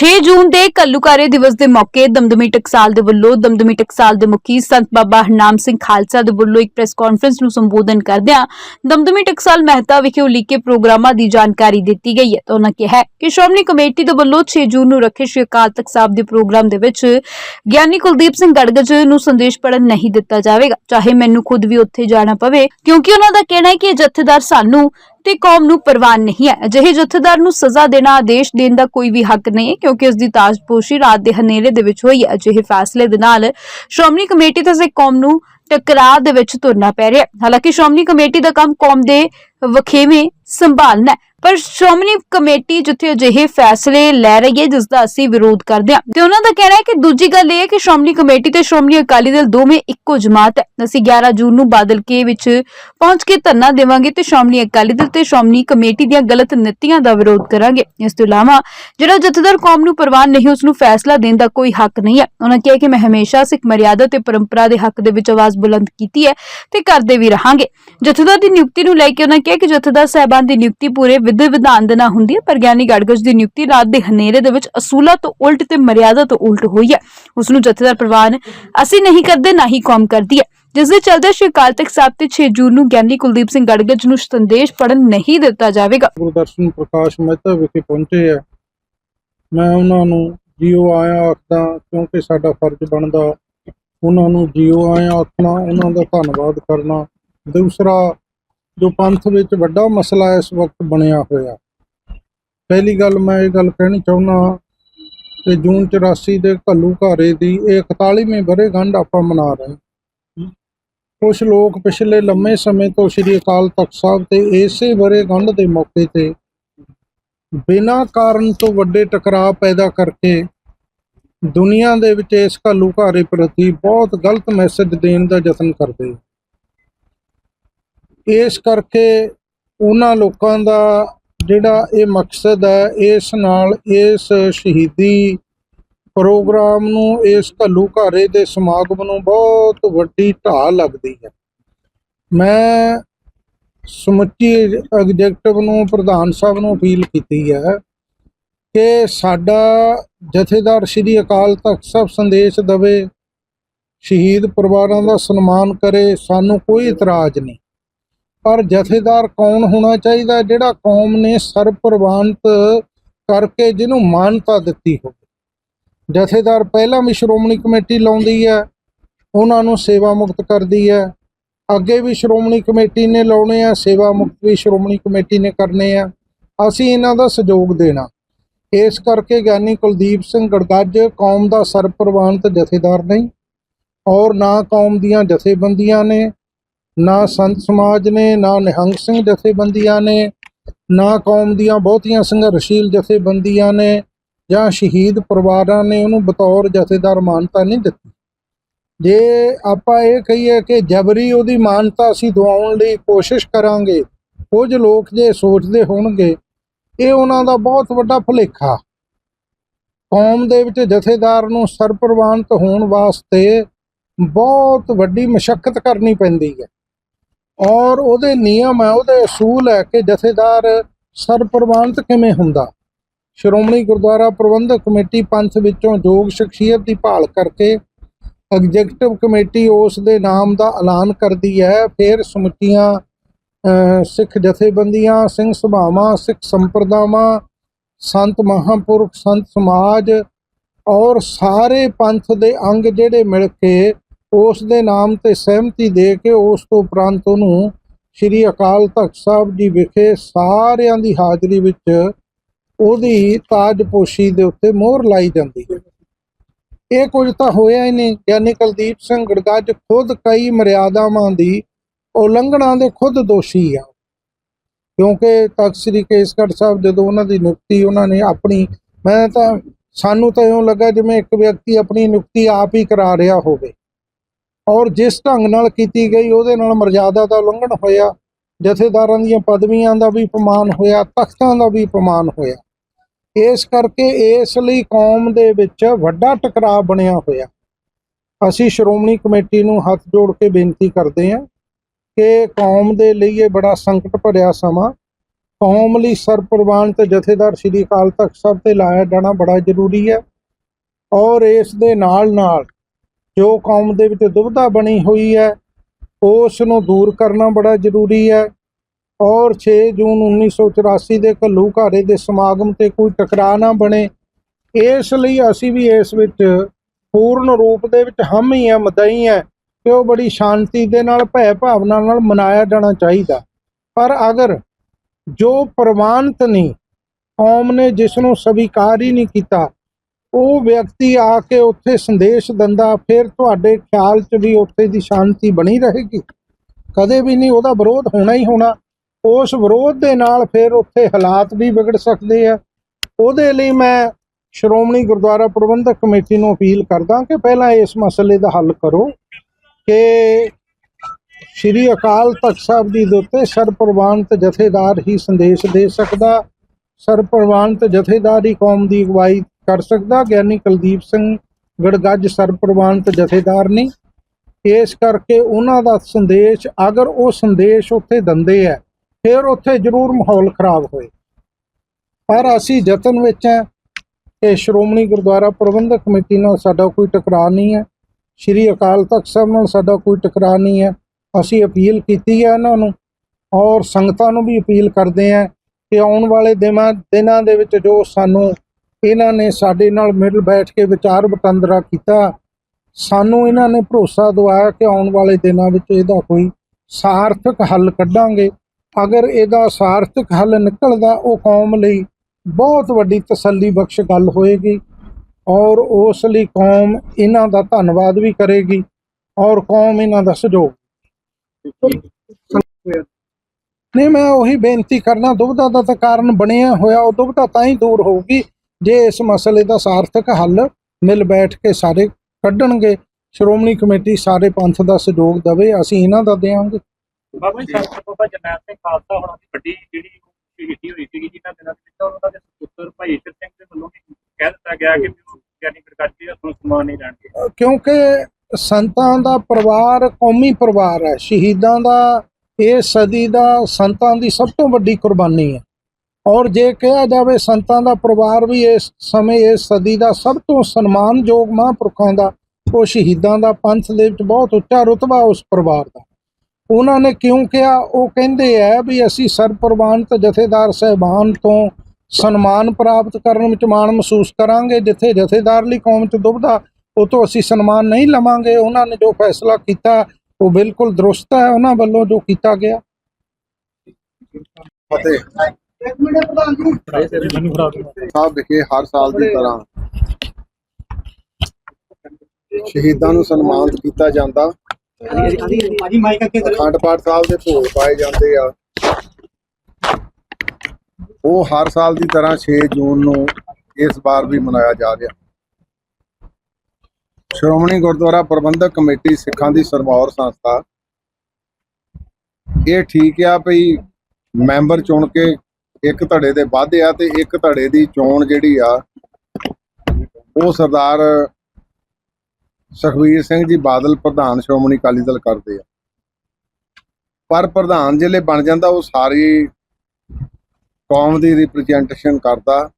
6 ਜੂਨ ਦੇ ਕੱਲੂਕਾਰੇ ਦਿਵਸ ਦੇ ਮੌਕੇ ਦਮਦਮੀ ਟਕਸਾਲ ਦੇ ਵੱਲੋਂ ਦਮਦਮੀ ਟਕਸਾਲ ਦੇ ਮੁਖੀ ਸੰਤ ਬਾਬਾ ਹਰਨਾਮ ਸਿੰਘ ਖਾਲਸਾ ਦੇ ਵੱਲੋਂ ਇੱਕ ਪ੍ਰੈਸ ਕਾਨਫਰੰਸ ਨੂੰ ਸੰਬੋਧਨ ਕਰਦਿਆਂ ਦਮਦਮੀ ਟਕਸਾਲ ਮਹਿਤਾ ਵਿਖੇ ਉਲੀਕੇ ਪ੍ਰੋਗਰਾਮਾਂ ਦੀ ਜਾਣਕਾਰੀ ਦਿੱਤੀ ਗਈ ਹੈ। ਤਾਂ ਉਹਨਾਂ ਕਿਹਾ ਕਿ ਸ਼੍ਰੋਮਣੀ ਕਮੇਟੀ ਦੇ ਵੱਲੋਂ 6 ਜੂਨ ਨੂੰ ਰੱਖੇ ਸ਼੍ਰੀ ਅਕਾਲ ਤਖਤ ਸਾਹਿਬ ਦੇ ਪ੍ਰੋਗਰਾਮ ਦੇ ਵਿੱਚ ਗਿਆਨੀ ਕੁਲਦੀਪ ਸਿੰਘ ਗੜਗਜ ਨੂੰ ਸੰਦੇਸ਼ ਪੜਨ ਨਹੀਂ ਦਿੱਤਾ ਜਾਵੇਗਾ। ਚਾਹੇ ਮੈਨੂੰ ਖੁਦ ਵੀ ਉੱਥੇ ਜਾਣਾ ਪਵੇ, ਕਿਉਂਕਿ ਉਹਨਾਂ ਦਾ ਕਹਿਣਾ ਹੈ ਕਿ ਇਹ ਜਥੇਦਾਰ ਸਾਨੂੰ ਤੇ ਕੌਮ ਨੂੰ ਪ੍ਰਵਾਨ ਨਹੀਂ ਹੈ। ਅਜਿਹੇ ਜਥੇਦਾਰ ਨੂੰ ਸਜ਼ਾ ਦੇਣਾ ਆਦੇਸ਼ ਦੇਣ ਦਾ ਕੋਈ ਵੀ ਹੱਕ ਨਹੀਂ ਹੈ ਕਿਉਂਕਿ ਉਸ ਦੀ ਤਾਜਪੋਸ਼ੀ ਰਾਤ ਦੇ ਹਨੇਰੇ ਦੇ ਵਿੱਚ ਹੋਈ ਹੈ। ਅਜਿਹੇ ਫੈਸਲੇ ਦੇ ਨਾਲ ਸ਼੍ਰੋਮਣੀ ਕਮੇਟੀ ਤੇ ਕੌਮ ਨੂੰ ਟਕਰਾਅ ਦੇ ਵਿੱਚ ਤੁਰਨਾ ਪੈ ਰਿਹਾ ਹਾਲਾਂਕਿ ਸ਼੍ਰੋਮਣੀ ਕਮੇਟੀ ਦਾ ਕੰਮ ਕੌਮ ਦੇ ਵਖੇਵੇਂ ਸੰਭਾਲਣਾ ਪਰ ਸ਼੍ਰੋਮਣੀ ਕਮੇਟੀ ਜਿੱਥੇ ਅਜਿਹੇ ਫੈਸਲੇ ਲੈ ਰਹੀ ਹੈ ਜਿਸ ਦਾ ਅਸੀਂ ਵਿਰੋਧ ਕਰਦੇ ਹਾਂ। ਤੇ ਉਹਨਾਂ ਦਾ ਕਹਿਣਾ ਹੈ ਕਿ ਦੂਜੀ ਗੱਲ ਇਹ ਹੈ ਕਿ ਸ਼੍ਰੋਮਣੀ ਕਮੇਟੀ ਤੇ ਸ਼੍ਰੋਮਣੀ ਅਕਾਲੀ ਦਲ ਦੋਵੇਂ ਇੱਕੋ ਜਮਾਤ ਹੈ। ਅਸੀਂ 11 ਜੂਨ ਨੂੰ ਬਾਦਲ ਕੇ ਵਿੱਚ ਪਹੁੰਚ ਕੇ ਧਰਨਾ ਦੇਵਾਂਗੇ ਤੇ ਸ਼੍ਰੋਮਣੀ ਅਕਾਲੀ ਦਲ ਤੇ ਸ਼੍ਰੋਮਣੀ ਕਮੇਟੀ ਦੀਆਂ ਗਲਤ ਨੀਤੀਆਂ ਦਾ ਵਿਰੋਧ ਕਰਾਂਗੇ। ਇਸ ਤੋਂ ਇਲਾਵਾ ਜਿਹੜਾ ਜਥੇਦਾਰ ਕੌਮ ਨੂੰ ਪ੍ਰਵਾਨ ਨਹੀਂ ਉਸ ਨੂੰ ਫੈਸਲਾ ਦੇਣ ਦਾ ਕੋਈ ਹੱਕ ਨਹੀਂ ਹੈ। ਉਹਨਾਂ ਕਿਹਾ ਕਿ ਮੈਂ ਹਮੇਸ਼ਾ ਸਿੱਖ ਮਰਿਆਦਾ ਤੇ ਪਰੰਪਰਾ ਦੇ ਹੱਕ ਦੇ ਵਿੱਚ ਆਵਾਜ਼ ਬੁਲੰਦ ਕੀਤੀ ਹੈ ਤੇ ਕਰਦੇ ਵੀ ਰਹਾਂਗੇ। ਜਥੇਦਾਰ ਦੀ ਨਿਯੁਕਤੀ ਨੂੰ ਲੈ ਕੇ ਉਹਨਾਂ ਕਿਹਾ ਕਿ ਜਥੇਦਾਰ ਸਾਹਿਬਾਨ ਦੀ ਨਿਯੁਕਤੀ ਪੂਰੇ ਵਿਧੀ ਵਿਧਾਨ ਦੇ ਨਾਲ ਹੁੰਦੀ ਹੈ, ਪਰ ਗਿਆਨੀ ਗੜਗੜ ਦੀ ਨਿਯੁਕਤੀ ਰਾਤ ਦੇ ਹਨੇਰੇ ਦੇ ਵਿੱਚ ਅਸੂਲਾਂ ਤੋਂ ਉਲਟ ਤੇ ਮਰਿਆਦਾ ਤੋਂ ਉਲਟ ਹੋਈ ਹੈ। ਉਸ ਨੂੰ ਜਥੇਦਾਰ ਪ੍ਰਵਾਨ ਅਸੀਂ ਨਹੀਂ ਕਰਦੇ, ਨਾ ਹੀ ਕੌਮ ਕਰਦੀ ਹੈ। ਜਿਸ ਦੇ ਚਲਦੇ ਸ਼੍ਰੀ ਅਕਾਲ ਤਖਤ ਸਾਹਿਬ ਤੇ 6 ਜੂਨ ਨੂੰ ਗਿਆਨੀ ਕੁਲਦੀਪ ਸਿੰਘ ਗੜਗੜ ਨੂੰ ਸੰਦੇਸ਼ ਪੜਨ ਨਹੀਂ ਦਿੱਤਾ ਜਾਵੇਗਾ। ਗੁਰਦਰਸ਼ਨ ਪ੍ਰਕਾਸ਼ ਮਹਿਤਾ ਵਿਖੇ ਪਹੁੰਚੇ ਆ। ਮੈਂ ਉਹਨਾਂ ਨੂੰ ਜੀਓ ਆਇਆ ਆਖਦਾ, ਕਿਉਂਕਿ ਸਾਡਾ ਫਰਜ਼ ਬਣਦਾ, ਉਹਨਾਂ ਨੂੰ ਜੀਓ ਆਇਆ ਆਖਣਾ, ਉਹਨਾਂ ਦਾ ਧੰਨਵਾਦ ਕਰਨਾ। ਦੂਸਰਾ ਜੋ ਪੰਥ ਵਿੱਚ ਵੱਡਾ ਮਸਲਾ ਇਸ ਵਕਤ ਬਣਿਆ ਹੋਇਆ। ਪਹਿਲੀ ਗੱਲ ਮੈਂ ਇਹ ਗੱਲ ਕਹਿਣੀ ਚਾਹੁੰਦਾ ਕਿ ਜੂਨ 84 ਦੇ ਘੱਲੂ ਘਾਰੇ ਦੀ ਇਹ 41ਵੀਂ ਵਰ੍ਹੇਗੰਢ ਆਪਾਂ ਮਨਾ ਰਹੇ ਹਾਂ। ਕੁਝ ਲੋਕ ਪਿਛਲੇ ਲੰਮੇ ਸਮੇਂ ਤੋਂ ਸ੍ਰੀ ਅਕਾਲ ਤਖਤ ਸਾਹਿਬ ਤੇ ਇਸੇ ਵਰ੍ਹੇਗੰਢ ਦੇ ਮੌਕੇ ਤੇ ਬਿਨਾਂ ਕਾਰਨ ਤੋਂ ਵੱਡੇ ਟਕਰਾਅ ਪੈਦਾ ਕਰਕੇ ਦੁਨੀਆ ਦੇ ਵਿੱਚ ਇਸ ਘੱਲੂ ਘਾਰੇ ਪ੍ਰਤੀ ਬਹੁਤ ਗਲਤ ਮੈਸੇਜ ਦੇਣ ਦਾ ਯਤਨ ਕਰਦੇ ਇਸ ਕਰਕੇ ਉਹਨਾਂ ਲੋਕਾਂ ਦਾ ਜਿਹੜਾ ਇਹ ਮਕਸਦ ਹੈ, ਇਸ ਨਾਲ ਇਸ ਸ਼ਹੀਦੀ ਪ੍ਰੋਗਰਾਮ ਨੂੰ, ਇਸ ਘੱਲੂ ਘਾਰੇ ਦੇ ਸਮਾਗਮ ਨੂੰ ਬਹੁਤ ਵੱਡੀ ਢਾਹ ਲੱਗਦੀ ਹੈ। ਮੈਂ ਸਮੁੱਚੀ ਐਗਜੈਕਟਿਵ ਨੂੰ, ਪ੍ਰਧਾਨ ਸਾਹਿਬ ਨੂੰ ਅਪੀਲ ਕੀਤੀ ਹੈ ਕਿ ਸਾਡਾ ਜਥੇਦਾਰ ਸ੍ਰੀ ਅਕਾਲ ਤਖਤ ਸਾਹਿਬ ਸੰਦੇਸ਼ ਦਵੇ, ਸ਼ਹੀਦ ਪਰਿਵਾਰਾਂ ਦਾ ਸਨਮਾਨ ਕਰੇ, ਸਾਨੂੰ ਕੋਈ ਇਤਰਾਜ਼ ਨਹੀਂ। ਪਰ ਜਥੇਦਾਰ ਕੌਣ ਹੋਣਾ ਚਾਹੀਦਾ ਜਿਹੜਾ ਕੌਮ ਨੇ ਸਰਪ੍ਰਵਾਨਤ ਕਰਕੇ ਜਿਹਨੂੰ ਮਾਨਤਾ ਦਿੱਤੀ ਹੋਵੇ। ਜਥੇਦਾਰ ਪਹਿਲਾਂ ਵੀ ਸ਼੍ਰੋਮਣੀ ਕਮੇਟੀ ਲਾਉਂਦੀ ਹੈ, ਉਹਨਾਂ ਨੂੰ ਸੇਵਾ ਮੁਕਤ ਕਰਦੀ ਹੈ। ਅੱਗੇ ਵੀ ਸ਼੍ਰੋਮਣੀ ਕਮੇਟੀ ਨੇ ਲਾਉਣੇ ਆ, ਸੇਵਾ ਮੁਕਤ ਵੀ ਸ਼੍ਰੋਮਣੀ ਕਮੇਟੀ ਨੇ ਕਰਨੇ ਆ। ਅਸੀਂ ਇਹਨਾਂ ਦਾ ਸਹਿਯੋਗ ਦੇਣਾ। ਇਸ ਕਰਕੇ ਗਿਆਨੀ ਕੁਲਦੀਪ ਸਿੰਘ ਗੜਗੱਜ ਕੌਮ ਦਾ ਸਰਪ੍ਰਵਾਨਤ ਜਥੇਦਾਰ ਨਹੀਂ, ਔਰ ਨਾ ਕੌਮ ਦੀਆਂ ਜਥੇਬੰਦੀਆਂ ਨੇ ਨਾ ਸੰਤ ਸਮਾਜ ਨੇ, ਨਾ ਨਿਹੰਗ ਸਿੰਘ ਜਥੇਬੰਦੀਆਂ ਨੇ, ਨਾ ਕੌਮ ਦੀਆਂ ਬਹੁਤੀਆਂ ਸੰਘਰਸ਼ੀਲ ਜਥੇਬੰਦੀਆਂ ਨੇ ਜਾਂ ਸ਼ਹੀਦ ਪਰਿਵਾਰਾਂ ਨੇ ਉਹਨੂੰ ਬਤੌਰ ਜਥੇਦਾਰ ਮਾਨਤਾ ਨਹੀਂ ਦਿੱਤੀ। ਜੇ ਆਪਾਂ ਇਹ ਕਹੀਏ ਕਿ ਜਬਰੀ ਉਹਦੀ ਮਾਨਤਾ ਅਸੀਂ ਦਿਵਾਉਣ ਲਈ ਕੋਸ਼ਿਸ਼ ਕਰਾਂਗੇ, ਕੁਝ ਲੋਕ ਜੇ ਸੋਚਦੇ ਹੋਣਗੇ, ਇਹ ਉਹਨਾਂ ਦਾ ਬਹੁਤ ਵੱਡਾ ਭੁਲੇਖਾ। ਕੌਮ ਦੇ ਵਿੱਚ ਜਥੇਦਾਰ ਨੂੰ ਸਰਪ੍ਰਵਾਨਤ ਹੋਣ ਵਾਸਤੇ ਬਹੁਤ ਵੱਡੀ ਮਸ਼ੱਕਤ ਕਰਨੀ ਪੈਂਦੀ ਹੈ। ਔਰ ਉਹਦੇ ਨਿਯਮ ਹੈ, ਉਹਦੇ ਅਸੂਲ ਹੈ ਕਿ ਜਥੇਦਾਰ ਸਰਪ੍ਰਵਾਨਤ ਕਿਵੇਂ ਹੁੰਦਾ। ਸ਼੍ਰੋਮਣੀ ਗੁਰਦੁਆਰਾ ਪ੍ਰਬੰਧਕ ਕਮੇਟੀ ਪੰਥ ਵਿੱਚੋਂ ਯੋਗ ਸ਼ਖਸੀਅਤ ਦੀ ਭਾਲ ਕਰਕੇ ਐਗਜੀਕਟਿਵ ਕਮੇਟੀ ਉਸ ਦੇ ਨਾਮ ਦਾ ਐਲਾਨ ਕਰਦੀ ਹੈ। ਫਿਰ ਸਮੁੱਚੀਆਂ ਸਿੱਖ ਜਥੇਬੰਦੀਆਂ, ਸਿੰਘ ਸਭਾਵਾਂ, ਸਿੱਖ ਸੰਪਰਦਾਵਾਂ, ਸੰਤ ਮਹਾਂਪੁਰਖ, ਸੰਤ ਸਮਾਜ ਔਰ ਸਾਰੇ ਪੰਥ ਦੇ ਅੰਗ ਜਿਹੜੇ ਮਿਲ ਕੇ ਉਸ ਦੇ ਨਾਮ ਤੇ ਸਹਿਮਤੀ ਦੇ ਕੇ ਉਸ ਤੋਂ ਉਪਰੰਤ ਉਹਨੂੰ ਸ੍ਰੀ ਅਕਾਲ ਤਖਤ ਸਾਹਿਬ ਜੀ ਵਿਖੇ ਸਾਰਿਆਂ ਦੀ ਹਾਜ਼ਰੀ ਵਿੱਚ ਉਹਦੀ ਤਾਜਪੋਸ਼ੀ ਦੇ ਉੱਤੇ ਮੋਹਰ ਲਾਈ ਜਾਂਦੀ ਹੈ। ਇਹ ਕੁਝ ਤਾਂ ਹੋਇਆ ਹੀ ਨਹੀਂ। ਗਿਆਨੀ ਕੁਲਦੀਪ ਸਿੰਘ ਗੜਗੱਜ ਖੁਦ ਕਈ ਮਰਿਆਦਾਵਾਂ ਦੀ ਉਲੰਘਣਾ ਦੇ ਖੁਦ ਦੋਸ਼ੀ ਆ। ਕਿਉਂਕਿ ਤਖਤ ਸ੍ਰੀ ਕੇਸਗੜ੍ਹ ਸਾਹਿਬ ਜਦੋਂ ਉਹਨਾਂ ਦੀ ਨਿਯੁਕਤੀ ਉਹਨਾਂ ਨੇ ਆਪਣੀ, ਮੈਂ ਤਾਂ, ਸਾਨੂੰ ਤਾਂ ਇਉਂ ਲੱਗਾ ਜਿਵੇਂ ਇੱਕ ਵਿਅਕਤੀ ਆਪਣੀ ਨਿਯੁਕਤੀ ਆਪ ਹੀ ਕਰਾ ਰਿਹਾ ਹੋਵੇ। ਔਰ ਜਿਸ ਢੰਗ ਨਾਲ ਕੀਤੀ ਗਈ, ਉਹਦੇ ਨਾਲ ਮਰਜ਼ਾਦਾ ਦਾ ਉਲੰਘਣ ਹੋਇਆ। ਜਥੇਦਾਰਾਂ ਦੀਆਂ ਪਦਵੀਆਂ ਦਾ ਵੀ ਅਪਮਾਨ ਹੋਇਆ, ਤਖਤਾਂ ਦਾ ਵੀ ਅਪਮਾਨ ਹੋਇਆ। ਇਸ ਕਰਕੇ ਇਸ ਲਈ ਕੌਮ ਦੇ ਵਿੱਚ ਵੱਡਾ ਟਕਰਾਅ ਬਣਿਆ ਹੋਇਆ। ਅਸੀਂ ਸ਼੍ਰੋਮਣੀ ਕਮੇਟੀ ਨੂੰ ਹੱਥ ਜੋੜ ਕੇ ਬੇਨਤੀ ਕਰਦੇ ਹਾਂ ਕਿ ਕੌਮ ਦੇ ਲਈ ਇਹ ਬੜਾ ਸੰਕਟ ਭਰਿਆ ਸਮਾਂ। ਕੌਮ ਲਈ ਸਰਪ੍ਰਵਾਨ ਤੇ ਜਥੇਦਾਰ ਸ੍ਰੀ ਅਕਾਲ ਤਖਤ ਸਾਹਿਬ ਤੇ ਲਾਇਆ ਜਾਣਾ ਬੜਾ ਜ਼ਰੂਰੀ ਹੈ। ਔਰ ਇਸ ਦੇ ਨਾਲ ਨਾਲ ਜੋ ਕੌਮ ਦੇ ਵਿੱਚ ਦੁਬਿਧਾ ਬਣੀ ਹੋਈ ਹੈ ਉਸ ਨੂੰ ਦੂਰ ਕਰਨਾ ਬੜਾ ਜ਼ਰੂਰੀ ਹੈ। ਔਰ 6 ਜੂਨ 1984 ਦੇ ਘੱਲੂ ਘਾਰੇ ਦੇ ਸਮਾਗਮ ਤੇ ਕੋਈ ਟਕਰਾਅ ਨਾ ਬਣੇ। ਇਸ ਲਈ ਅਸੀਂ ਵੀ ਇਸ ਵਿੱਚ ਪੂਰਨ ਰੂਪ ਦੇ ਵਿੱਚ ਹਮ ਹੀ ਆ ਮਦਈ ਹੈ। ਕਿ ਉਹ ਬੜੀ ਸ਼ਾਂਤੀ ਦੇ ਨਾਲ ਭੈ ਭਾਵਨਾ ਨਾਲ ਮਨਾਇਆ ਜਾਣਾ ਚਾਹੀਦਾ। ਪਰ ਅਗਰ ਜੋ ਪ੍ਰਵਾਨਤ ਨਹੀਂ, ਕੌਮ ਨੇ ਜਿਸ ਨੂੰ ਸਵੀਕਾਰ ਹੀ ਨਹੀਂ ਕੀਤਾ ਉਹ ਵਿਅਕਤੀ ਆ ਕੇ ਉੱਥੇ ਸੰਦੇਸ਼ ਦਿੰਦਾ, ਫਿਰ ਤੁਹਾਡੇ ਖਿਆਲ 'ਚ ਵੀ ਉੱਥੇ ਦੀ ਸ਼ਾਂਤੀ ਬਣੀ ਰਹੇਗੀ? ਕਦੇ ਵੀ ਨਹੀਂ, ਉਹਦਾ ਵਿਰੋਧ ਹੋਣਾ ਹੀ ਹੋਣਾ। ਉਸ ਵਿਰੋਧ ਦੇ ਨਾਲ ਫਿਰ ਉੱਥੇ ਹਾਲਾਤ ਵੀ ਵਿਗੜ ਸਕਦੇ ਆ। ਉਹਦੇ ਲਈ ਮੈਂ ਸ਼੍ਰੋਮਣੀ ਗੁਰਦੁਆਰਾ ਪ੍ਰਬੰਧਕ ਕਮੇਟੀ ਨੂੰ ਅਪੀਲ ਕਰਦਾ ਕਿ ਪਹਿਲਾਂ ਇਸ ਮਸਲੇ ਦਾ ਹੱਲ ਕਰੋ ਕਿ ਸ਼੍ਰੀ ਅਕਾਲ ਤਖਤ ਸਾਹਿਬ ਜੀ ਦੇ ਉੱਤੇ ਸਰਪ੍ਰਵਾਨਤ ਜਥੇਦਾਰ ਹੀ ਸੰਦੇਸ਼ ਦੇ ਸਕਦਾ। ਸਰਪ੍ਰਵਾਨਤ ਜਥੇਦਾਰ ਹੀ ਕੌਮ ਦੀ ਅਗਵਾਈ ਕਰ ਸਕਦਾ, ਗਿਆਨੀ ਕੁਲਦੀਪ ਸਿੰਘ ਗੜਗੱਜ ਸਰਪ੍ਰਵਾਨਤ ਜਥੇਦਾਰ ਨਹੀਂ ਇਸ ਕਰਕੇ ਉਹਨਾਂ ਦਾ ਸੰਦੇਸ਼, ਅਗਰ ਉਹ ਸੰਦੇਸ਼ ਉੱਥੇ ਦਿੰਦੇ ਆ, ਫਿਰ ਉੱਥੇ ਜ਼ਰੂਰ ਮਾਹੌਲ ਖਰਾਬ ਹੋਏ। ਪਰ ਅਸੀਂ ਯਤਨ ਵਿੱਚ ਹੈ ਕਿ ਸ਼੍ਰੋਮਣੀ ਗੁਰਦੁਆਰਾ ਪ੍ਰਬੰਧਕ ਕਮੇਟੀ ਨਾਲ ਸਾਡਾ ਕੋਈ ਟਕਰਾਅ ਨਹੀਂ ਹੈ। ਸ਼੍ਰੀ ਅਕਾਲ ਤਖਤ ਸਾਹਿਬ ਨਾਲ ਸਾਡਾ ਕੋਈ ਟਕਰਾਅ ਨਹੀਂ ਹੈ। ਅਸੀਂ ਅਪੀਲ ਕੀਤੀ ਹੈ ਉਹਨਾਂ ਨੂੰ ਔਰ ਸੰਗਤਾਂ ਨੂੰ ਵੀ ਅਪੀਲ ਕਰਦੇ ਹਾਂ ਕਿ ਆਉਣ ਵਾਲੇ ਦਿਨਾਂ ਦਿਨਾਂ ਦੇ ਵਿੱਚ ਜੋ ਸਾਨੂੰ ਇਹਨਾਂ ਨੇ ਸਾਡੇ ਨਾਲ ਮਿਲ ਬੈਠ ਕੇ ਵਿਚਾਰ ਵਟਾਂਦਰਾ ਕੀਤਾ। ਸਾਨੂੰ ਇਹਨਾਂ ਨੇ ਭਰੋਸਾ ਦਿਵਾਇਆ ਕਿ ਆਉਣ ਵਾਲੇ ਦਿਨਾਂ ਵਿੱਚ ਇਹਦਾ ਕੋਈ ਸਾਰਥਕ ਹੱਲ ਕੱਢਾਂਗੇ। ਅਗਰ ਇਹਦਾ ਸਾਰਥਕ ਹੱਲ ਨਿਕਲਦਾ, ਉਹ ਕੌਮ ਲਈ ਬਹੁਤ ਵੱਡੀ ਤਸੱਲੀ ਬਖਸ਼ ਗੱਲ ਹੋਏਗੀ ਔਰ ਉਸ ਲਈ ਕੌਮ ਇਹਨਾਂ ਦਾ ਧੰਨਵਾਦ ਵੀ ਕਰੇਗੀ ਔਰ ਕੌਮ ਇਹਨਾਂ ਦਾ ਸਹਿਯੋਗ ਨਹੀਂ, ਮੈਂ ਉਹੀ ਬੇਨਤੀ ਕਰਨਾ, ਦੁਬਿਧਾ ਦਾ ਤਾਂ ਕਾਰਨ ਬਣਿਆ ਹੋਇਆ, ਉਹ ਦੁਬਿਧਾ ਤਾਂ ਹੀ ਦੂਰ ਹੋਊਗੀ। ਜੇ ਇਸ ਮਸਲੇ ਦਾ ਸਾਰਥਕ ਹੱਲ ਮਿਲ ਬੈਠ ਕੇ ਸਾਰੇ ਕੱਢਣਗੇ ਸ਼੍ਰੋਮਣੀ ਕਮੇਟੀ ਸਾਰੇ ਪੰਥ ਦਾ ਸਹਿਯੋਗ ਦੇਵੇ ਅਸੀਂ ਇਹਨਾਂ ਦਾ ਦੇਵਾਂਗੇ। ਬਾਬਾ ਜੀ ਸੰਤ ਬਾਬਾ ਜਰਨੈਲ ਸਿੰਘ ਖਾਲਸਾ ਹੋਣਾ ਦੀ ਵੱਡੀ ਜਿਹੜੀ ਸ਼ਹੀਦੀ ਹੋਈ ਸੀਗੀ ਜਿਨ੍ਹਾਂ ਦਿਨਾਂ ਦੇ ਵਿੱਚ ਉਹਨਾਂ ਦੇ ਸੁਪੁੱਤਰ ਭਾਈ ਈਸ਼ਰ ਸਿੰਘ ਦੇ ਵੱਲੋਂ ਵੀ ਕਹਿ ਦਿੱਤਾ ਗਿਆ ਕਿ ਵੀ ਉਹ ਗਿਆਨੀ ਪ੍ਰਕਾਸ਼ੀ ਦਾ ਤੁਹਾਨੂੰ ਸਨਮਾਨ ਨਹੀਂ ਲੈਣਗੇ। ਕਿਉਂਕਿ ਸੰਤਾਂ ਦਾ ਪਰਿਵਾਰ ਕੌਮੀ ਪਰਿਵਾਰ ਹੈ ਸ਼ਹੀਦਾਂ ਦਾ ਇਹ ਸਦੀ ਦਾ ਸੰਤਾਂ ਦੀ ਸਭ ਤੋਂ ਵੱਡੀ ਕੁਰਬਾਨੀ ਹੈ। ਔਰ ਜੇ ਕਿਹਾ ਜਾਵੇ ਸੰਤਾਂ ਦਾ ਪਰਿਵਾਰ ਵੀ ਇਸ ਸਮੇਂ, ਇਸ ਸਦੀ ਦਾ ਸਭ ਤੋਂ ਸਨਮਾਨਯੋਗ ਮਹਾਂਪੁਰਖਾਂ ਦਾ, ਉਹ ਸ਼ਹੀਦਾਂ ਦਾ ਪੰਥ ਦੇ ਵਿੱਚ ਬਹੁਤ ਉੱਚਾ ਰੁਤਬਾ ਉਸ ਪਰਿਵਾਰ ਦਾ। ਉਹਨਾਂ ਨੇ ਕਿਉਂ ਕਿਹਾ? ਉਹ ਕਹਿੰਦੇ ਆ ਵੀ ਅਸੀਂ ਸਰਪ੍ਰਵਾਨਤ ਜਥੇਦਾਰ ਸਹਿਬਾਨ ਤੋਂ ਸਨਮਾਨ ਪ੍ਰਾਪਤ ਕਰਨ ਵਿੱਚ ਮਾਣ ਮਹਿਸੂਸ ਕਰਾਂਗੇ। ਜਿੱਥੇ ਜਥੇਦਾਰ ਲਈ ਕੌਮ 'ਚ ਦੁਬਦਾ ਉਹ ਤੋਂ ਅਸੀਂ ਸਨਮਾਨ ਨਹੀਂ ਲਵਾਂਗੇ। ਉਹਨਾਂ ਨੇ ਜੋ ਫੈਸਲਾ ਕੀਤਾ, ਉਹ ਬਿਲਕੁਲ ਦਰੁਸਤ ਹੈ। ਉਹਨਾਂ ਵੱਲੋਂ ਜੋ ਕੀਤਾ ਗਿਆ। ਫਤਿਹ। ਸਾਹਿਬ ਵਿਖੇ ਹਰ ਸਾਲ ਦੀ ਤਰ੍ਹਾਂ ਸ਼ਹੀਦਾਂ ਨੂੰ ਸਨਮਾਨਿਤ ਕੀਤਾ ਜਾਂਦਾ। ਅਖੰਡ ਪਾਠ ਸਾਹਿਬ ਦੇ ਭੋਗ ਪਾਏ ਜਾਂਦੇ ਆ। ਉਹ ਹਰ ਸਾਲ ਦੀ ਤਰ੍ਹਾਂ 6 ਜੂਨ ਨੂੰ ਇਸ ਵਾਰ ਵੀ ਮਨਾਇਆ ਜਾ ਰਿਹਾ। ਸ਼੍ਰੋਮਣੀ ਗੁਰਦੁਆਰਾ ਪ੍ਰਬੰਧਕ ਕਮੇਟੀ ਸਿੱਖਾਂ ਦੀ ਸਰਮੌਰ ਸੰਸਥਾ। ਇਹ ਠੀਕ ਆ ਭਈ ਮੈਂਬਰ ਚੁਣ ਕੇ ਇੱਕ ਧੜੇ ਦੇ ਵਾਧੇ ਆ ਤੇ ਇੱਕ ਧੜੇ ਦੀ ਚੋਣ ਜਿਹੜੀ ਆ, ਉਹ ਸਰਦਾਰ ਸੁਖਵੀਰ ਸਿੰਘ ਜੀ ਬਾਦਲ ਪ੍ਰਧਾਨ ਸ਼੍ਰੋਮਣੀ ਅਕਾਲੀ ਦਲ ਕਰਦੇ ਆ। ਪਰ ਪ੍ਰਧਾਨ ਜਿਹੜੇ ਬਣ ਜਾਂਦਾ, ਉਹ ਸਾਰੀ ਕੌਮ ਦੀ ਰਿਪਰੈਜ਼ੈਂਟੇਸ਼ਨ ਕਰਦਾ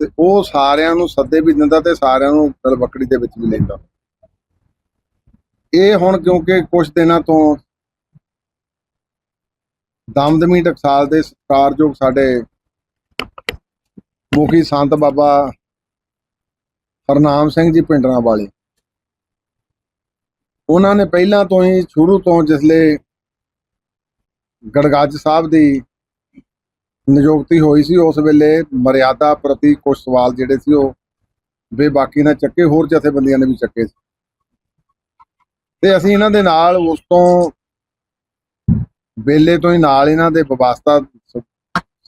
ਤੇ ਉਹ ਸਾਰਿਆਂ ਨੂੰ ਸੱਦੇ ਵੀ ਦਿੰਦਾ ਤੇ ਸਾਰਿਆਂ ਨੂੰ ਦਲ ਦੇ ਵਿੱਚ ਵੀ ਲੈਂਦਾ। ਇਹ ਹੁਣ ਕਿਉਂਕਿ ਕੁਝ ਦਿਨਾਂ ਤੋਂ ਦਮਦਮੀ ਟਕਸਾਲ ਦੇ ਸਤਿਕਾਰਯੋਗ ਸਾਡੇ ਮੁਖੀ ਸੰਤ ਬਾਬਾ ਹਰਨਾਮ ਸਿੰਘ ਜੀ ਪਿੰਡਰਾਂ ਵਾਲੇ। ਉਹਨਾਂ ਨੇ ਪਹਿਲਾਂ ਤੋਂ ਹੀ ਸ਼ੁਰੂ ਤੋਂ ਜਿਸਲੇ ਗੜਗੱਜ ਸਾਹਿਬ ਦੀ ਨਿਯੁਕਤੀ ਹੋਈ ਸੀ, ਉਸ ਵੇਲੇ ਮਰਿਆਦਾ ਪ੍ਰਤੀ ਕੁਝ ਸਵਾਲ ਜਿਹੜੇ ਸੀ ਉਹ ਬੇਬਾਕੀ ਨਾਲ ਚੱਕੇ, ਹੋਰ ਜਥੇਬੰਦੀਆਂ ਨੇ ਵੀ ਚੱਕੇ ਸੀ। ਤੇ ਅਸੀਂ ਇਹਨਾਂ ਦੇ ਨਾਲ ਉਸ ਤੋਂ ਵੇਲੇ ਤੋਂ ਹੀ ਨਾਲ ਇਹਨਾਂ ਦੇ ਵਿਵਸਥਾ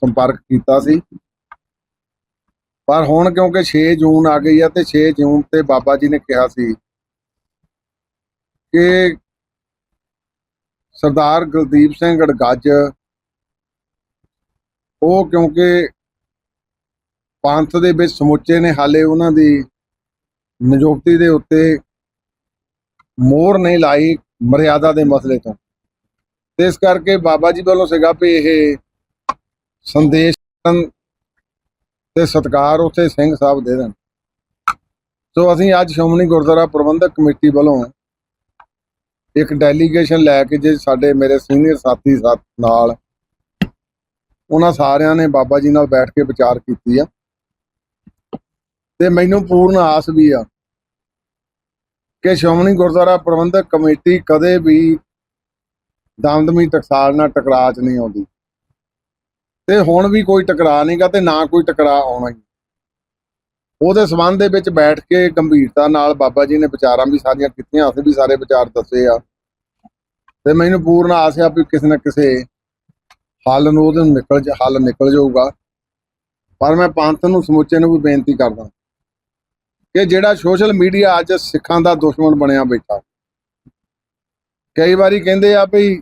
ਸੰਪਰਕ ਕੀਤਾ ਸੀ। ਪਰ ਹੁਣ ਕਿਉਂਕਿ 6 ਜੂਨ ਆ ਗਈ ਆ ਤੇ 6 ਜੂਨ ਤੇ ਬਾਬਾ ਜੀ ਨੇ ਕਿਹਾ ਸੀ ਕਿ ਸਰਦਾਰ ਗੁਰਦੀਪ ਸਿੰਘ ਗੜਗੱਜ ਉਹ ਕਿਉਂਕਿ ਪੰਥ ਦੇ ਵਿੱਚ ਸਮੁੱਚੇ ਨੇ, ਹਾਲੇ ਉਹਨਾਂ ਦੀ ਨਿਯੁਕਤੀ ਦੇ ਉੱਤੇ ਮੋਹਰ ਨਹੀਂ ਲਾਈ ਮਰਿਆਦਾ ਦੇ ਮਸਲੇ ਤੋਂ। ਤੇ ਇਸ ਕਰਕੇ ਬਾਬਾ ਜੀ ਵੱਲੋਂ ਸੀਗਾ ਵੀ ਇਹ ਸੰਦੇਸ਼ ਕਰਨ ਤੇ ਸਤਕਾਰ ਉੱਥੇ ਸਿੰਘ ਸਾਹਿਬ ਦੇ ਦੇਣ। ਸੋ ਅਸੀਂ ਅੱਜ ਸ਼੍ਰੋਮਣੀ ਗੁਰਦੁਆਰਾ ਪ੍ਰਬੰਧਕ ਕਮੇਟੀ ਵੱਲੋਂ ਇੱਕ ਡੈਲੀਗੇਸ਼ਨ ਲੈ ਕੇ ਜੇ ਸਾਡੇ ਮੇਰੇ ਸੀਨੀਅਰ ਸਾਥੀ ਸਾਥ ਨਾਲ ਉਹਨਾਂ ਸਾਰਿਆਂ ਨੇ ਬਾਬਾ ਜੀ ਨਾਲ ਬੈਠ ਕੇ ਵਿਚਾਰ ਕੀਤੀ ਆ। ਤੇ ਮੈਨੂੰ ਪੂਰਨ ਆਸ ਵੀ ਆ ਕਿ ਸ਼੍ਰੋਮਣੀ ਗੁਰਦੁਆਰਾ ਪ੍ਰਬੰਧਕ ਕਮੇਟੀ ਕਦੇ ਵੀ ਦਮਦਮੀ ਟਕਸਾਲ ਨਾਲ ਟਕਰਾਅ 'ਚ ਨਹੀਂ ਆਉਂਦੀ। ਤੇ ਹੁਣ ਵੀ ਕੋਈ ਟਕਰਾਅ ਨਹੀਂਗਾ ਤੇ ਨਾ ਕੋਈ ਟਕਰਾਅ ਆਉਣਾ ਹੀ। ਉਹਦੇ ਸਬੰਧ ਦੇ ਵਿੱਚ ਬੈਠ ਕੇ ਗੰਭੀਰਤਾ ਨਾਲ ਬਾਬਾ ਜੀ ਨੇ ਵਿਚਾਰਾਂ ਵੀ ਸਾਰੀਆਂ ਕੀਤੀਆਂ, ਅਸੀਂ ਵੀ ਸਾਰੇ ਵਿਚਾਰ ਦੱਸੇ ਆ। ਤੇ ਮੈਨੂੰ ਪੂਰਨ ਆਸ ਆ ਵੀ ਕਿਸੇ ਨਾ ਕਿਸੇ ਹੱਲ ਨੂੰ ਉਹਦੇ ਨਿਕਲ ਜਾ, ਹੱਲ ਨਿਕਲ ਜਾਊਗਾ। ਪਰ ਮੈਂ ਪੰਥ ਨੂੰ, ਸਮੁੱਚੇ ਨੂੰ ਵੀ ਬੇਨਤੀ ਕਰਦਾ ਕਿ ਜਿਹੜਾ ਸੋਸ਼ਲ ਮੀਡੀਆ ਅੱਜ ਸਿੱਖਾਂ ਦਾ ਦੁਸ਼ਮਣ ਬਣਿਆ ਬੈਠਾ। ਕਈ ਵਾਰੀ ਕਹਿੰਦੇ ਆ ਵੀ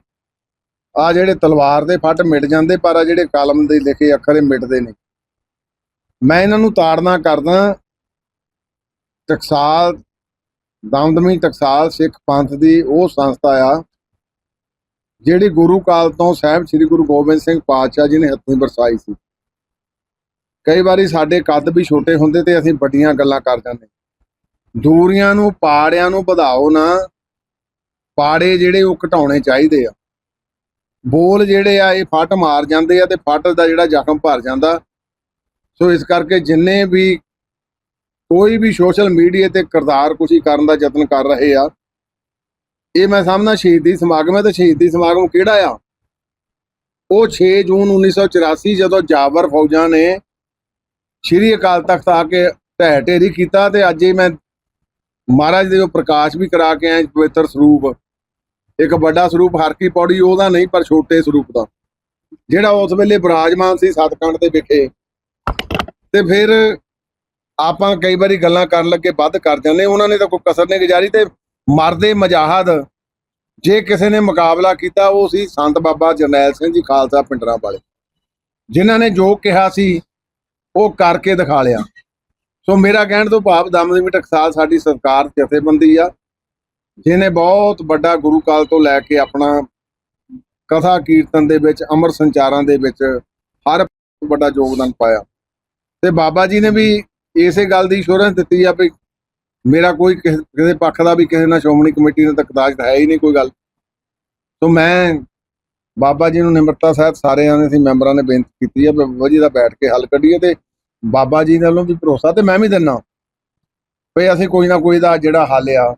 ਆ ਜਿਹੜੇ ਤਲਵਾਰ ਦੇ ਫੱਟ ਮਿਟ ਜਾਂਦੇ, ਪਰ ਆ ਜਿਹੜੇ ਕਲਮ ਦੇ ਲਿਖੇ ਅੱਖਰ ਇਹ ਮਿਟਦੇ ਨਹੀਂ। ਮੈਂ ਇਹਨਾਂ ਨੂੰ ਤਾੜਨਾ ਕਰਦਾ ਟਕਸਾਲ ਦਮਦਮੀ ਟਕਸਾਲ ਸਿੱਖ ਪੰਥ ਦੀ ਉਹ ਸੰਸਥਾ ਆ, ਜਿਹੜੀ ਗੁਰੂ ਕਾਲ ਤੋਂ ਸਾਹਿਬ ਸ੍ਰੀ ਗੁਰੂ ਗੋਬਿੰਦ ਸਿੰਘ ਪਾਤਸ਼ਾਹ ਜੀ ਨੇ ਹੱਥੀਂ ਵਰਸਾਈ ਸੀ। ਕਈ ਵਾਰੀ ਸਾਡੇ ਕੱਦ ਵੀ ਛੋਟੇ ਹੁੰਦੇ ਤੇ ਅਸੀਂ ਵੱਡੀਆਂ ਗੱਲਾਂ ਕਰ ਜਾਂਦੇ। ਦੂਰੀਆਂ ਨੂੰ, ਪਾੜਿਆਂ ਨੂੰ ਵਧਾਓ ਨਾ। ਪਾੜੇ ਜਿਹੜੇ ਉਹ ਘਟਾਉਣੇ ਚਾਹੀਦੇ ਆ। ਬੋਲ ਜਿਹੜੇ ਆ, ਇਹ ਫੱਟ ਮਾਰ ਜਾਂਦੇ ਆ ਤੇ ਫੱਟ ਦਾ ਜਿਹੜਾ ਜ਼ਖਮ ਭਰ ਜਾਂਦਾ। ਸੋ ਇਸ ਕਰਕੇ ਜਿੰਨੇ ਵੀ ਕੋਈ ਵੀ ਸੋਸ਼ਲ ਮੀਡੀਆ ਤੇ ਕਿਰਦਾਰ ਕੁਸ਼ੀ ਕਰਨ ਦਾ ਯਤਨ ਕਰ ਰਹੇ ਆ, ਇਹ ਮੈਂ ਸਮਝਦਾ ਸ਼ਹੀਦੀ ਸਮਾਗਮ ਹੈ ਤੇ ਸ਼ਹੀਦੀ ਸਮਾਗਮ ਕਿਹੜਾ ਆ? ਉਹ 6 ਜੂਨ 1984 ਜਦੋਂ ਜਾਬਰ ਫੌਜਾਂ ਨੇ ਸ਼੍ਰੀ ਅਕਾਲ ਤਖਤ ਆ ਕੇ ਢਹਿ ਢੇਰੀ ਕੀਤਾ ਤੇ ਅੱਜ ਹੀ ਮੈਂ ਮਹਾਰਾਜ ਦੇ ਉਹ ਪ੍ਰਕਾਸ਼ ਵੀ ਕਰਾ ਕੇ ਆਏ ਪਵਿੱਤਰ ਸਰੂਪ। ਇੱਕ ਵੱਡਾ ਸਰੂਪ ਹਰ ਕੀ ਪੌੜੀ, ਉਹਦਾ ਨਹੀਂ, ਪਰ ਛੋਟੇ ਸਰੂਪ ਦਾ। ਜਿਹੜਾ ਉਸ ਵੇਲੇ ਬਿਰਾਜਮਾਨ ਸੀ ਸਤਕੰਡ ਦੇ ਵਿਖੇ। ਤੇ ਫਿਰ ਆਪਾਂ ਕਈ ਵਾਰੀ ਗੱਲਾਂ ਕਰਨ ਲੱਗੇ, ਵੱਧ ਕਰ ਜਾਂਦੇ ਉਹਨਾਂ ਨੇ ਤਾਂ ਕੋਈ ਕਸਰ ਨਹੀਂ ਗੁਜ਼ਾਰੀ ਤੇ ਮਰਦੇ ਮਜਾਹਦ। ਜੇ ਕਿਸੇ ਨੇ ਮੁਕਾਬਲਾ ਕੀਤਾ, ਉਹ ਸੀ ਸੰਤ ਬਾਬਾ ਜਰਨੈਲ ਸਿੰਘ ਜੀ ਖਾਲਸਾ ਪਿੰਡਰਾਂ ਵਾਲੇ। ਜਿਨ੍ਹਾਂ ਨੇ ਜੋ ਕਿਹਾ ਸੀ, ਉਹ ਕਰਕੇ ਦਿਖਾ ਲਿਆ। ਸੋ ਮੇਰਾ ਕਹਿਣ ਤੋਂ ਭਾਵ ਦਮਦਮੀ ਟਕਸਾਲ ਸਾਡੀ ਸਰਕਾਰ ਜਥੇਬੰਦੀ ਆ। ਜਿਹਨੇ ਬਹੁਤ ਵੱਡਾ ਗੁਰੂ ਕਾਲ ਤੋਂ ਲੈ ਕੇ ਆਪਣਾ ਕਥਾ ਕੀਰਤਨ ਦੇ ਵਿੱਚ, ਅਮਰ ਸੰਚਾਰਾਂ ਦੇ ਵਿੱਚ ਹਰ ਵੱਡਾ ਯੋਗਦਾਨ ਪਾਇਆ। ਤੇ ਬਾਬਾ ਜੀ ਨੇ ਵੀ ਇਸੇ ਗੱਲ ਦੀ ਅਸ਼ੋਰੈਂਸ ਦਿੱਤੀ ਆ ਵੀ ਮੇਰਾ ਕੋਈ ਕਿਸੇ ਕਿਸੇ ਪੱਖ ਦਾ ਵੀ ਕਿਸੇ ਨਾਲ ਸ਼੍ਰੋਮਣੀ ਕਮੇਟੀ ਨਾਲ ਤਕਦਾਜ ਹੈ ਹੀ ਨਹੀਂ ਕੋਈ ਗੱਲ। ਸੋ ਮੈਂ ਬਾਬਾ ਜੀ ਨੂੰ ਨਿਮਰਤਾ ਸਹਿਤ ਸਾਰਿਆਂ ਨੇ ਅਸੀਂ ਮੈਂਬਰਾਂ ਨੇ ਬੇਨਤੀ ਕੀਤੀ ਆ ਵੀ ਬਾਬਾ ਜੀ ਦਾ ਬੈਠ ਕੇ ਹੱਲ ਕੱਢੀਏ ਤੇ ਬਾਬਾ ਜੀ ਨਾਲੋਂ ਵੀ ਭਰੋਸਾ ਤੇ ਮੈਂ ਵੀ ਦਿੰਨਾ। ਵੀ ਅਸੀਂ ਕੋਈ ਨਾ ਕੋਈ ਦਾ ਜਿਹੜਾ ਹੱਲ ਆ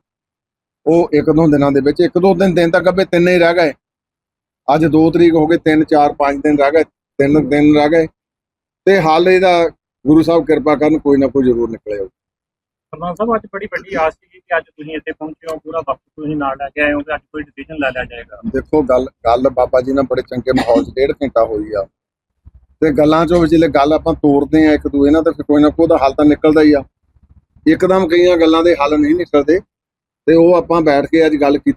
ਉਹ ਇੱਕ ਦੋ ਦਿਨਾਂ ਦੇ ਵਿੱਚ ਇੱਕ ਦੋ ਦਿਨ ਦਿਨ ਤੱਕ ਅੱਬੇ ਤਿੰਨ ਹੀ ਰਹਿ ਗਏ। ਅੱਜ 2 ਤਰੀਕ ਹੋ ਗਏ 3 4 5 ਦਿਨ ਰਹਿ ਗਏ ਤਿੰਨ ਦਿਨ ਰਹਿ ਗਏ। ਤੇ ਹੱਲ ਇਹਦਾ ਗੁਰੂ ਸਾਹਿਬ ਕਿਰਪਾ ਕਰਨ ਕੋਈ ਨਾ ਕੋਈ ਜ਼ਰੂਰ ਨਿਕਲੇ ਸਰਦਾਰ ਸਾਹਿਬ ਅੱਜ ਬੜੀ ਵੱਡੀ ਆਸ ਸੀ ਕਿ ਅੱਜ ਤੁਸੀਂ ਇੱਥੇ ਪਹੁੰਚੇ ਹੋ ਪੂਰਾ ਵਕਤ ਤੁਸੀਂ ਨਾਲ ਲੈ ਕੇ ਆਏ ਹੋ ਤੇ ਅੱਜ ਕੋਈ ਡਿਸੀਜਨ ਲੈ ਲਿਆ ਜਾਏਗਾ। ਦੇਖੋ ਗੱਲ ਗੱਲ ਬਾਬਾ ਜੀ ਨਾਲ ਬੜੇ ਚੰਗੇ ਮਾਹੌਲ 'ਚ ਡੇਢ ਘੰਟਾ ਹੋਈ ਆ। ਤੇ ਗੱਲਾਂ ਚੋਂ ਵਿਚਲੇ ਗੱਲ ਆਪਾਂ ਤੋਰਦੇ ਆ ਇੱਕ ਦੂਏ ਨਾਲ ਤੇ ਫਿਰ ਕੋਈ ਨਾ ਕੋਈ ਉਹਦਾ ਹੱਲ ਤਾਂ ਨਿਕਲਦਾ ਹੀ ਆ। ਇੱਕਦਮ ਕਈਆਂ ਗੱਲਾਂ ਦੇ ਹੱਲ ਨਹੀਂ ਨਿਕਲਦੇ। ਤੇ ਉਹ ਆਪਾਂ ਬੈਠ ਕੇ ਅੱਜ ਗੱਲ ਕੀਤੀ